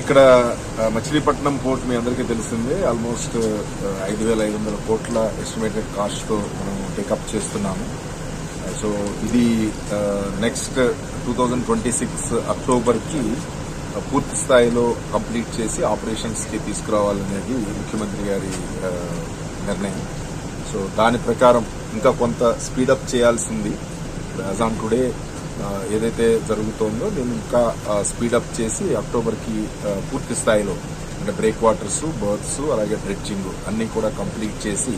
ఇక్కడ మచిలీపట్నం పోర్ట్ మీ అందరికీ తెలిసిందే. ఆల్మోస్ట్ ఐదు వేల ఐదు వందల కోట్ల ఎస్టిమేటెడ్ కాస్ట్తో మనం టేకప్ చేస్తున్నాము. సో ఇది next two thousand twenty six అక్టోబర్కి పూర్తి స్థాయిలో కంప్లీట్ చేసి ఆపరేషన్స్కి తీసుకురావాలనేది ముఖ్యమంత్రి గారి నిర్ణయం. సో దాని ప్రకారం ఇంకా కొంత స్పీడప్ చేయాల్సింది. యాజ్ ఆన్ టుడే ఏదైతే జరుగుతోందో దీన్ని ఇంకా స్పీడప్ చేసి అక్టోబర్కి పూర్తి స్థాయిలో అంటే బ్రేక్ వాటర్స్ బర్త్స్ అలాగే డ్రెడ్జింగ్ అన్నీ కూడా కంప్లీట్ చేసి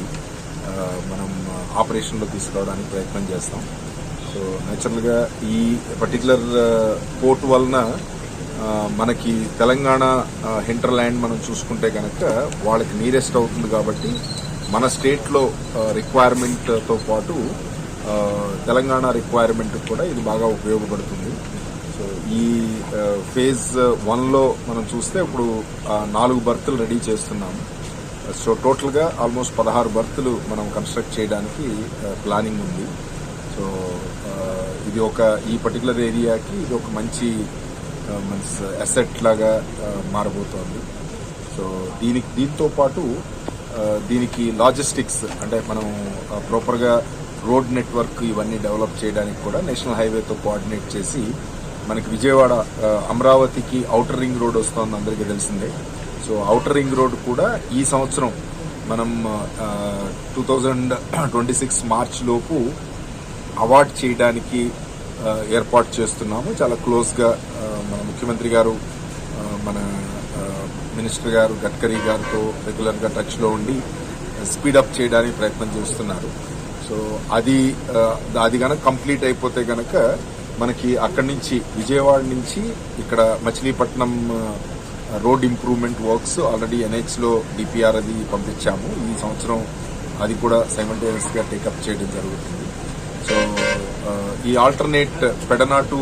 మనం ఆపరేషన్లో తీసుకురావడానికి ప్రయత్నం చేస్తాం. సో నేచురల్గా ఈ పర్టికులర్ పోర్ట్ వలన మనకి తెలంగాణ హింటర్ ల్యాండ్ మనం చూసుకుంటే కనుక వాళ్ళకి నీరెస్ట్ అవుతుంది కాబట్టి మన స్టేట్లో రిక్వైర్మెంట్తో పాటు తెలంగాణ రిక్వైర్మెంట్ కూడా ఇది బాగా ఉపయోగపడుతుంది. సో ఈ ఫేజ్ వన్లో మనం చూస్తే ఇప్పుడు నాలుగు బర్తులు రెడీ చేస్తున్నాము. సో టోటల్గా ఆల్మోస్ట్ పదహారు బర్తులు మనం కన్స్ట్రక్ట్ చేయడానికి ప్లానింగ్ ఉంది. సో ఇది ఒక ఈ పర్టికులర్ ఏరియాకి ఇది ఒక మంచి మీన్స్ అసెట్ లాగా మారబోతోంది. సో దీనికి దీంతో పాటు దీనికి లాజిస్టిక్స్ అంటే మనం ప్రాపర్గా రోడ్ నెట్వర్క్ ఇవన్నీ డెవలప్ చేయడానికి కూడా నేషనల్ హైవేతో కోఆర్డినేట్ చేసి మనకి విజయవాడ అమరావతికి ఔటర్ రింగ్ రోడ్ వస్తుంది అందరికీ తెలిసిందే. సో ఔటర్ రింగ్ రోడ్ కూడా ఈ సంవత్సరం మనం two thousand twenty six March లోపు అవార్డ్ చేయడానికి ఏర్పాటు చేస్తున్నాము. చాలా క్లోజ్గా మన ముఖ్యమంత్రి గారు మన మినిస్టర్ గారు గడ్కరీ గారితో రెగ్యులర్గా టచ్లో ఉండి స్పీడప్ చేయడానికి ప్రయత్నం చేస్తున్నారు. సో అది అది కనుక కంప్లీట్ అయిపోతే గనక మనకి అక్కడి నుంచి విజయవాడ నుంచి ఇక్కడ Machilipatnam road improvement works already ఎన్హెచ్లో DPR అది పంపించాము. ఈ సంవత్సరం అది కూడా సైమల్టేనియస్గా టేకప్ చేయడం జరుగుతుంది. సో ఈ ఆల్టర్నేట్ పెడనాటు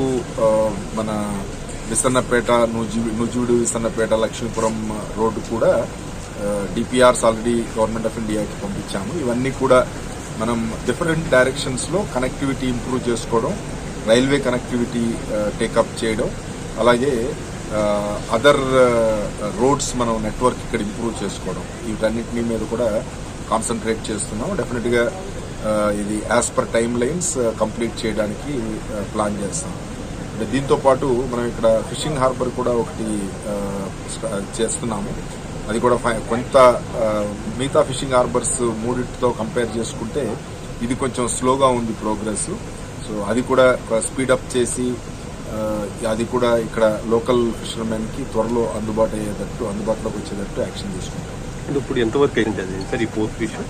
మన విసన్నపేట నూజి నూజివీడు విసన్నపేట లక్ష్మీపురం రోడ్డు కూడా డిపిఆర్స్ ఆల్రెడీ గవర్నమెంట్ ఆఫ్ ఇండియాకి పంపించాము. ఇవన్నీ కూడా మనం డిఫరెంట్ డైరెక్షన్స్లో కనెక్టివిటీ ఇంప్రూవ్ చేసుకోవడం రైల్వే కనెక్టివిటీ టేకప్ చేయడం అలాగే uh, అదర్ రోడ్స్ uh, మనం నెట్వర్క్ ఇక్కడ ఇంప్రూవ్ చేసుకోవడం. వీటన్నిటిని మీద కూడా కాన్సన్ట్రేట్ చేస్తున్నాం. డెఫినెట్గా uh, ఇది as per timelines complete చేయడానికి ప్లాన్ చేస్తాం. దీంతో పాటు మనం ఇక్కడ ఫిషింగ్ హార్బర్ కూడా ఒకటి చేస్తున్నాము. అది కూడా కొంత మిగతా ఫిషింగ్ హార్బర్స్ మూడింటితో కంపేర్ చేసుకుంటే ఇది కొంచెం స్లోగా ఉంది ప్రోగ్రెస్. సో అది కూడా స్పీడప్ చేసి అది కూడా ఇక్కడ లోకల్ ఫిషర్మెన్కి త్వరలో అందుబాటు అయ్యేటట్టు అందుబాటులోకి వచ్చేటట్టు యాక్షన్ తీసుకుంటాం. ఇప్పుడు ఎంతవరకు అయింది అది? సార్ ఈ పోర్ట్ విషయం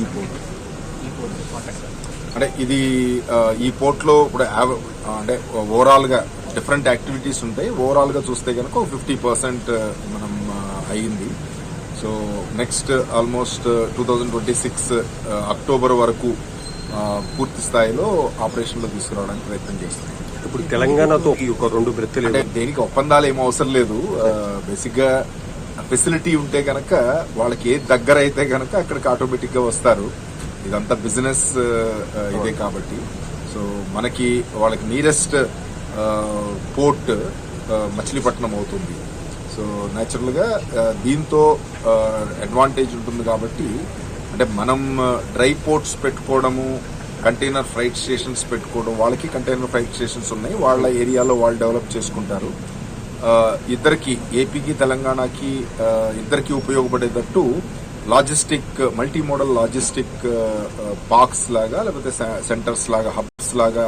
ఈ పోర్ట్. అంటే ఇది ఈ పోర్ట్లో ఇప్పుడు అంటే ఓవరాల్గా డిఫరెంట్ యాక్టివిటీస్ ఉంటాయి. ఓవరాల్గా చూస్తే కనుక ఫిఫ్టీ పర్సెంట్ మనం ఆ, అయ్యింది. So next almost two thousand twenty six October వరకు ఆ, పూర్తి స్థాయిలో ఆపరేషన్లో తీసుకురావడానికి ప్రయత్నం చేస్తున్నాం. ఇప్పుడు తెలంగాణతో ఈ ఒక రెండు బ్రెత్తులు అంటే దేనికి ఒప్పందాలు ఏం అవసరం లేదు. బేసిక్గా ఫెసిలిటీ ఉంటే గనక వాళ్ళకి ఏది దగ్గర అయితే గనక అక్కడికి ఆటోమేటిక్గా వస్తారు. ఇదంతా బిజినెస్ ఇదే కాబట్టి. సో మనకి వాళ్ళకి నియరెస్ట్ పోర్ట్ మచిలీపట్నం అవుతుంది. సో న్యాచురల్గా దీంతో అడ్వాంటేజ్ ఉంటుంది కాబట్టి అంటే మనం డ్రై పోర్ట్స్ పెట్టుకోవడము కంటైనర్ ఫ్రైట్ స్టేషన్స్ పెట్టుకోవడం వాళ్ళకి కంటైనర్ ఫ్రైట్ స్టేషన్స్ ఉన్నాయి. వాళ్ళ ఏరియాలో వాళ్ళు డెవలప్ చేసుకుంటారు. ఇద్దరికి ఏపీకి తెలంగాణకి ఇద్దరికి ఉపయోగపడేటట్టు logistic multi modal logistic parks లాగా లేకపోతే సెంటర్స్ లాగా హబ్స్ లాగా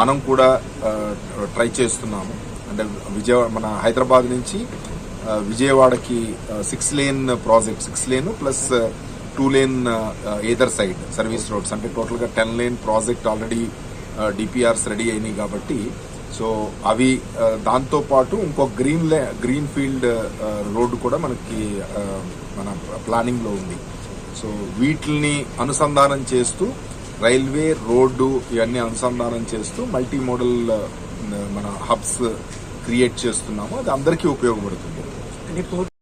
మనం కూడా ట్రై చేస్తున్నాము. అంటే విజయవాడ మన హైదరాబాద్ నుంచి విజయవాడకి six lane project six lane plus two lane either side service roads అంటే టోటల్గా ten lane project already DPRs ready అయినాయి కాబట్టి సో అవి దాంతోపాటు దాంతో పాటు ఇంకో గ్రీన్ లే గ్రీన్ ఫీల్డ్ రోడ్డు కూడా మనకి మన ప్లానింగ్లో ఉంది. సో వీటిని అనుసంధానం చేస్తూ రైల్వే రోడ్డు ఇవన్నీ అనుసంధానం చేస్తూ మల్టీ మోడల్ మన హబ్స్ క్రియేట్ చేస్తున్నాము. అది అందరికీ ఉపయోగపడుతుంది.